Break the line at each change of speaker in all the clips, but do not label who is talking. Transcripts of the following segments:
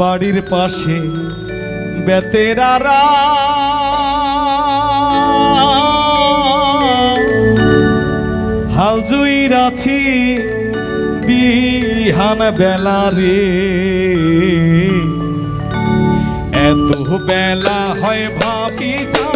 বাড়ির পাশে বেতেরারা হালজুই রাছি বিহান বেলা রে। এত বেলা হয় ভাবি যা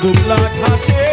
দুবলা ঘাসে